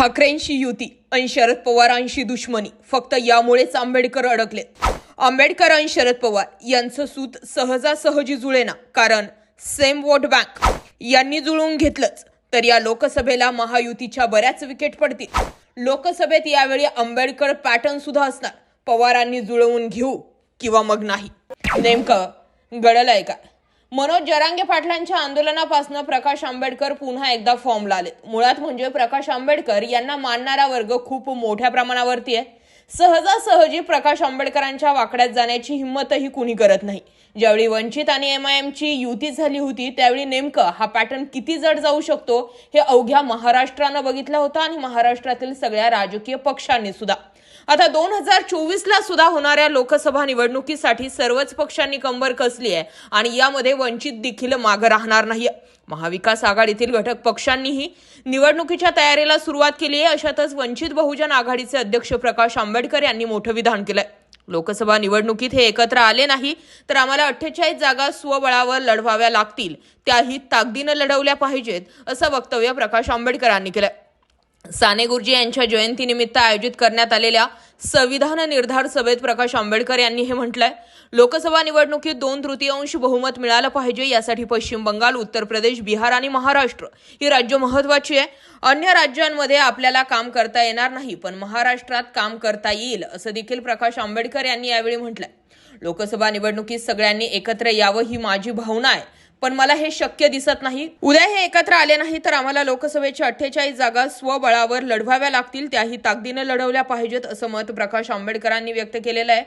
ठाकरेंशी युती आणि शरद पवारांशी दुश्मनी. फक्त यामुळेच आंबेडकर अडकले. आंबेडकर आणि शरद पवार यांचं सूत सहजासहजी जुळेना कारण सेम वोट बँक यांनी जुळवून घेतलंच. तर या लोकसभेला महायुतीच्या बऱ्याच विकेट पडतील. लोकसभेत यावेळी आंबेडकर पॅटर्न सुद्धा असणार. पवारांनी जुळवून घेऊ किंवा मग नाही. नेमकं गडल आहे का मनोज जरांगे पाटलांच्या आंदोलनापासून प्रकाश आंबेडकर पुन्हा एकदा फॉर्मला आले मुळात म्हणजे प्रकाश आंबेडकर यांना मानणारा वर्ग खूप मोठ्या प्रमाणावरती आहे. सहजासहजी प्रकाश आंबेडकरांच्या वाकड्यात जाण्याची हिंमतही कुणी करत नाही. ज्यावेळी वंचित आणि एम आय एमची युती झाली होती त्यावेळी नेमकं हा पॅटर्न किती जड जाऊ शकतो हे अवघ्या महाराष्ट्रानं बघितलं होतं आणि महाराष्ट्रातील सगळ्या राजकीय पक्षांनी सुद्धा. आता दोन हजार चोवीस ला सुद्धा होणाऱ्या लोकसभा निवडणुकीसाठी सर्वच पक्षांनी कंबर कसली आहे आणि यामध्ये वंचित देखील मागं राहणार नाही महाविकास आघाडीतील घटक पक्षांनीही निवडणुकीच्या तयारीला सुरुवात केली आहे. अशातच वंचित बहुजन आघाडीचे अध्यक्ष प्रकाश आंबेडकर आंबेडकर यांनी मोठं विधान केलंय. लोकसभा निवडणुकीत हे एकत्र आले नाही तर आम्हाला अठ्ठेचाळीस जागा स्वबळावर लढवाव्या लागतील. त्याही ताकदीनं लढवल्या पाहिजेत असं वक्तव्य प्रकाश आंबेडकरांनी केलं साने गुरुजी यांच्या जयंतीनिमित्त आयोजित करण्यात आलेल्या संविधान निर्धार सभेत प्रकाश आंबेडकर यांनी हे म्हटलंय. लोकसभा निवडणुकीत दोन तृतीयांश बहुमत मिळालं पाहिजे यासाठी पश्चिम बंगाल उत्तर प्रदेश बिहार आणि महाराष्ट्र ही राज्य महत्वाची आहे. अन्य राज्यांमध्ये आपल्याला काम करता येणार नाही पण महाराष्ट्रात काम करता येईल असं देखील प्रकाश आंबेडकर यांनी यावेळी म्हटलंय. लोकसभा निवडणुकीत सगळ्यांनी एकत्र यावं ही माझी भावना आहे. पण मला हे शक्य दिसत नाही. उद्या हे एकत्र आले नाही तर आम्हाला लोकसभेच्या अठ्ठेचाळीस जागा स्वबळावर लढवाव्या लागतील. त्याही ताकदीनं लढवल्या पाहिजेत असं मत प्रकाश आंबेडकरांनी व्यक्त केलेलं आहे.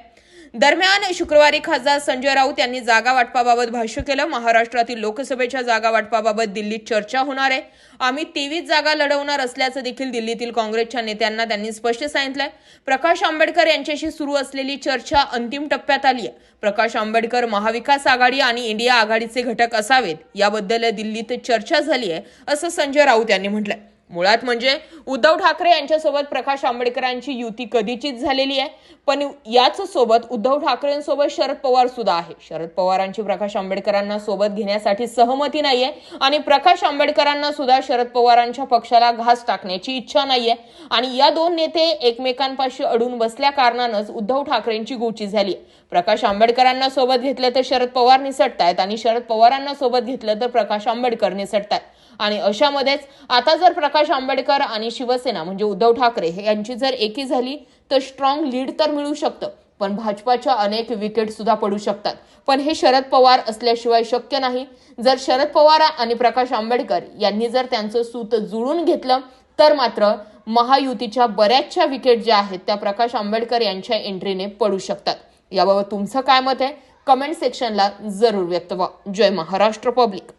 दरम्यान शुक्रवारी खासदार संजय राऊत यांनी जागा वाटपाबाबत भाष्य केलं. महाराष्ट्रातील लोकसभेच्या जागा वाटपाबाबत दिल्लीत चर्चा होणार आहे. आम्ही तेवीस जागा लढवणार असल्याचं देखील दिल्लीतील काँग्रेसच्या नेत्यांना त्यांनी स्पष्ट सांगितलंय. प्रकाश आंबेडकर यांच्याशी सुरू असलेली चर्चा अंतिम टप्प्यात आली आहे प्रकाश आंबेडकर महाविकास आघाडी आणि इंडिया आघाडीचे घटक असावेत. याबद्दल दिल्लीत चर्चा झाली आहे असं संजय राऊत यांनी म्हटलंय. मुळात म्हणजे उद्धव ठाकरे यांच्यासोबत प्रकाश आंबेडकरांची युती कधीचीच झालेली आहे. पण याच सोबत उद्धव ठाकरेंसोबत शरद पवार सुद्धा आहे. शरद पवारांची प्रकाश आंबेडकरांना सोबत घेण्यासाठी सहमती नाहीये आणि प्रकाश आंबेडकरांना सुद्धा शरद पवारांच्या पक्षाला घास टाकण्याची इच्छा नाहीये. आणि या दोन नेते एकमेकांपाशी अडून बसल्या कारणानंच उद्धव ठाकरेंची गोची झाली प्रकाश आंबेडकरांना सोबत घेतलं तर शरद पवार निसटतायत आणि शरद पवारांना सोबत घेतलं तर प्रकाश आंबेडकर निसटतायत आणि अशामध्येच आता जर प्रकाश आंबेडकर आणि शिवसेना म्हणजे उद्धव ठाकरे हे यांची जर एकी झाली तर स्ट्रॉंग लीड तर मिळू शकतं. पण भाजपाच्या अनेक विकेट सुद्धा पडू शकतात. पण हे शरद पवार असल्याशिवाय शक्य नाही. जर शरद पवार आणि प्रकाश आंबेडकर यांनी जर त्यांचं सूत जुळून घेतलं तर मात्र महायुतीच्या बऱ्याचशा विकेट ज्या आहेत त्या प्रकाश आंबेडकर यांच्या एंट्रीने पडू शकतात. याबाबत तुमचं काय मत आहे? कमेंट सेक्शनला जरूर व्यक्त व्हा. जय महाराष्ट्र पब्लिक